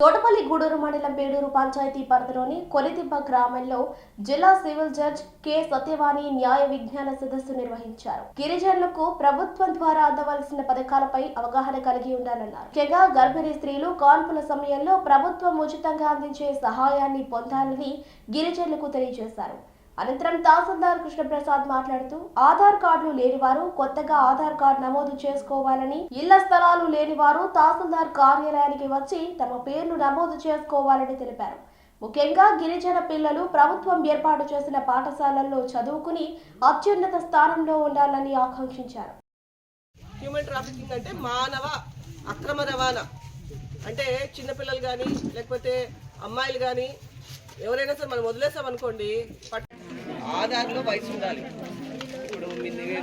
తోటపల్లి గూడూరు మండలం పేడూరు పంచాయతీ పరిధిలోని కొలిదిబ్బ గ్రామంలో జిల్లా సివిల్ జడ్జ్ కె సత్యవాణి న్యాయ విజ్ఞాన సదస్సు నిర్వహించారు. గిరిజనులకు ప్రభుత్వం ద్వారా అందవలసిన పథకాలపై అవగాహన కలిగి ఉండాలన్నారు. ముఖ్యంగా గర్భిణీ స్త్రీలు కాన్పుల సమయంలో ప్రభుత్వం ఉచితంగా అందించే సహాయాన్ని పొందాలని గిరిజనులకు తెలియజేశారు. అనంతరం తహసీల్దార్ కృష్ణప్రసాద్ మాట్లాడుతూ ఆధార్ కార్డులు లేనివారు కొత్తగా ఆధార్ కార్డు నమోదు చేసుకోవాలని ఇళ్ళ స్థలాలు లేనివారు తహసీల్దార్ కార్యాలయానికి వచ్చి తమ పేర్లు నమోదు చేసుకోవాలని తెలిపారు. ముఖ్యంగా గిరిజన పిల్లలు ప్రభుత్వం ఏర్పాటు చేసిన పాఠశాలల్లో చదువుకుని అత్యున్నత స్థానంలో ఉండాలని ఆకాంక్షించారు. హ్యూమన్ ట్రాఫికింగ్ అంటే మానవ అక్రమ రవాణా. అంటే చిన్నపిల్లలు కానీ లేకపోతే అమ్మాయిలు కానీ ఎవరైనా సరే మనం వదిలేసాం అనుకోండి ఆధార్లో వయసు ఉండాలి. ఇప్పుడు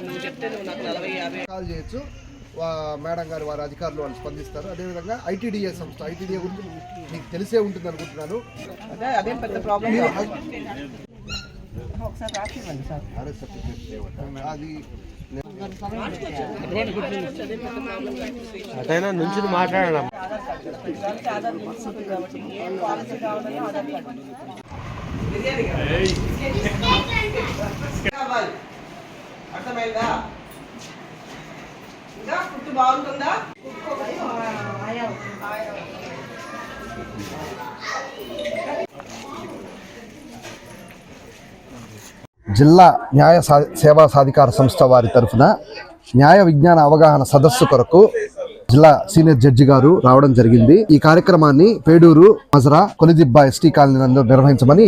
నువ్వు చెప్తే నువ్వు నాకు నలభై యాభై. కాల్ చేయొచ్చు. మేడం గారు వారి అధికారులు వాళ్ళు స్పందిస్తారు. అదేవిధంగా ఐటీడీఏ సంస్థ ఐటీడీఏ గురించి మీకు తెలిసే ఉంటుంది అనుకుంటున్నాను. అదే అదేం పెద్ద ప్రాబ్లం మీరు ఒకసారి రాసి ఇవ్వండి సార్ ఆర్ఎస్ సర్టిఫికేట్ లేవట. అది అదైనా నుంచి మాట్లాడడం అర్థమైందా? ఇంకా ఫుడ్ బాగుంటుందా? జిల్లా న్యాయ సా- సేవా సాధికార సంస్థ వారి తరఫున న్యాయ విజ్ఞాన అవగాహన సదస్సు కొరకు జిల్లా సీనియర్ జడ్జి గారు రావడం జరిగింది. ఈ కార్యక్రమాన్ని పేడూరు మజరా కొలిదిబ్బ ఎస్టీ కాలనీ నందు నిర్వహించమని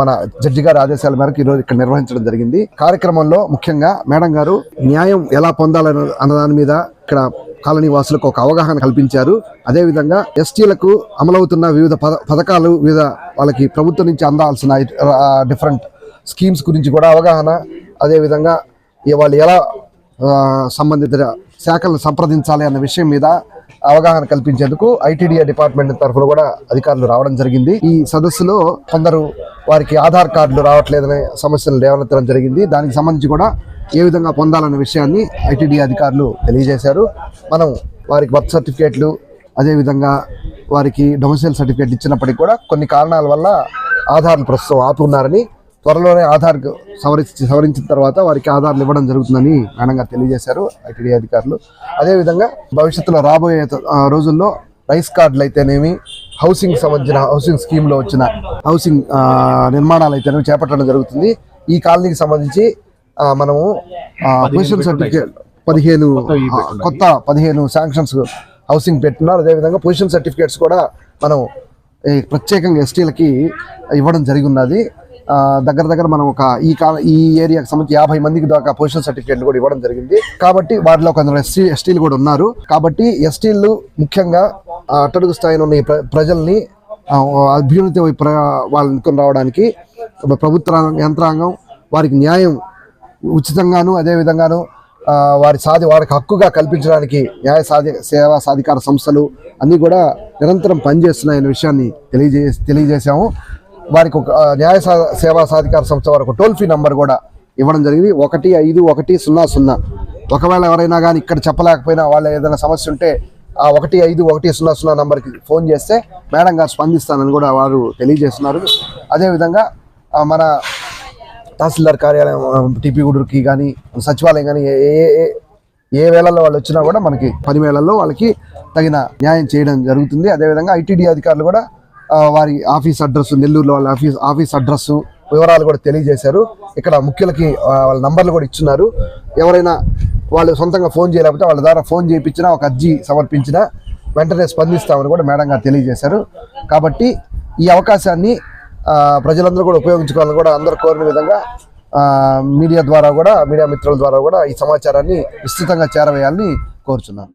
మన జడ్జి గారి ఆదేశాల మేరకు ఈరోజు ఇక్కడ నిర్వహించడం జరిగింది. కార్యక్రమంలో ముఖ్యంగా మేడం గారు న్యాయం ఎలా పొందాలన్న అన్న దాని మీద ఇక్కడ కాలనీ వాసులకు ఒక అవగాహన కల్పించారు. అదేవిధంగా ఎస్టీలకు అమలవుతున్న వివిధ పథకాలు వివిధ వాళ్ళకి ప్రభుత్వం నుంచి అందాల్సిన డిఫరెంట్ స్కీమ్స్ గురించి కూడా అవగాహన. అదేవిధంగా వాళ్ళు ఎలా సంబంధిత శాఖలను సంప్రదించాలి అన్న విషయం మీద అవగాహన కల్పించేందుకు ఐటీడీఏ డిపార్ట్మెంట్ తరఫున కూడా అధికారులు రావడం జరిగింది. ఈ సదస్సులో కొందరు వారికి ఆధార్ కార్డులు రావట్లేదనే సమస్యలు లేవనెత్తడం జరిగింది. దానికి సంబంధించి కూడా ఏ విధంగా పొందాలన్న విషయాన్ని ఐటీడీ అధికారులు తెలియజేశారు. మనం వారికి బర్త్ సర్టిఫికేట్లు అదేవిధంగా వారికి డొమిసైల్ సర్టిఫికేట్ ఇచ్చినప్పటికీ కూడా కొన్ని కారణాల వల్ల ఆధార్లు ప్రస్తుతం ఆపి ఉన్నారని త్వరలోనే ఆధార్ సవరించి సవరించిన తర్వాత వారికి ఆధార్లు ఇవ్వడం జరుగుతుందని గారు తెలియజేశారు ఐటీడీ అధికారులు. అదేవిధంగా భవిష్యత్తులో రాబోయే రోజుల్లో రైస్ కార్డులు అయితేనేమి హౌసింగ్ సంబంధించిన హౌసింగ్ స్కీమ్లో వచ్చిన హౌసింగ్ నిర్మాణాలు అయితేనేమి చేపట్టడం జరుగుతుంది. ఈ కాలనీకి సంబంధించి మనము పొజిషన్ సర్టిఫికేట్ పదిహేను కొత్త పదిహేను శాంక్షన్స్ హౌసింగ్ పెట్టున్నారు. అదేవిధంగా పొజిషన్ సర్టిఫికేట్స్ కూడా మనం ప్రత్యేకంగా ఎస్టీలకి ఇవ్వడం జరిగి ఉన్నది. దగ్గర దగ్గర మనం ఒక ఈ ఈ ఏరియాకి సంబంధించి యాభై మందికి దాకా పొజిషన్ సర్టిఫికేట్లు కూడా ఇవ్వడం జరిగింది. కాబట్టి వాటిలో కొందరు ఎస్టీ ఎస్టీలు కూడా ఉన్నారు. కాబట్టి ఎస్టీలు ముఖ్యంగా అట్టడుగు స్థాయిలో ఉన్న ప్ర- ప్రజల్ని అభ్యున్నతి వైపు వాళ్ళని రావడానికి ప్రభుత్వ యంత్రాంగం వారికి న్యాయం ఉచితంగాను అదేవిధంగాను వారి సాధి వారికి హక్కుగా కల్పించడానికి న్యాయ సాధి సేవా సాధికార సంస్థలు అన్నీ కూడా నిరంతరం పనిచేస్తున్నాయనే విషయాన్ని తెలియజే తెలియజేశాము. వారికి ఒక న్యాయ సేవా సాధికార సంస్థ వారికి టోల్ ఫ్రీ నంబర్ కూడా ఇవ్వడం జరిగింది. ఒకటి ఐదు ఒకటి సున్నా సున్నా. ఒకవేళ ఎవరైనా కానీ ఇక్కడ చెప్పలేకపోయినా వాళ్ళ ఏదైనా సమస్య ఉంటే ఆ ఒకటి ఐదు ఒకటి సున్నా సున్నా నంబర్కి ఫోన్ చేస్తే మేడం గారు స్పందిస్తానని కూడా వారు తెలియజేస్తున్నారు. అదేవిధంగా మన తహసీల్దార్ కార్యాలయం టీపీ గూడూరుకి కానీ సచివాలయం కానీ ఏ ఏ- ఏ వేళల్లో వాళ్ళు వచ్చినా కూడా మనకి పని వేళల్లో వాళ్ళకి తగిన న్యాయం చేయడం జరుగుతుంది. అదేవిధంగా ఐటీడీ అధికారులు కూడా వారి ఆఫీస్ అడ్రస్ నెల్లూరులో వాళ్ళ ఆఫీస్ ఆఫీస్ అడ్రస్ వివరాలు కూడా తెలియజేశారు. ఇక్కడ ముఖ్యులకి వాళ్ళ నంబర్లు కూడా ఇచ్చున్నారు. ఎవరైనా వాళ్ళు సొంతంగా ఫోన్ చేయలేకపోతే వాళ్ళ ద్వారా ఫోన్ చేయించినా ఒక అర్జీ సమర్పించినా వెంటనే స్పందిస్తామని కూడా మేడం గారు తెలియజేశారు. కాబట్టి ఈ అవకాశాన్ని ప్రజలందరూ కూడా ఉపయోగించుకోవాలని కూడా అందరూ కోరిన విధంగా మీడియా ద్వారా కూడా మీడియా మిత్రుల ద్వారా కూడా ఈ సమాచారాన్ని విస్తృతంగా చేరవేయాలని కోరుచున్నాను.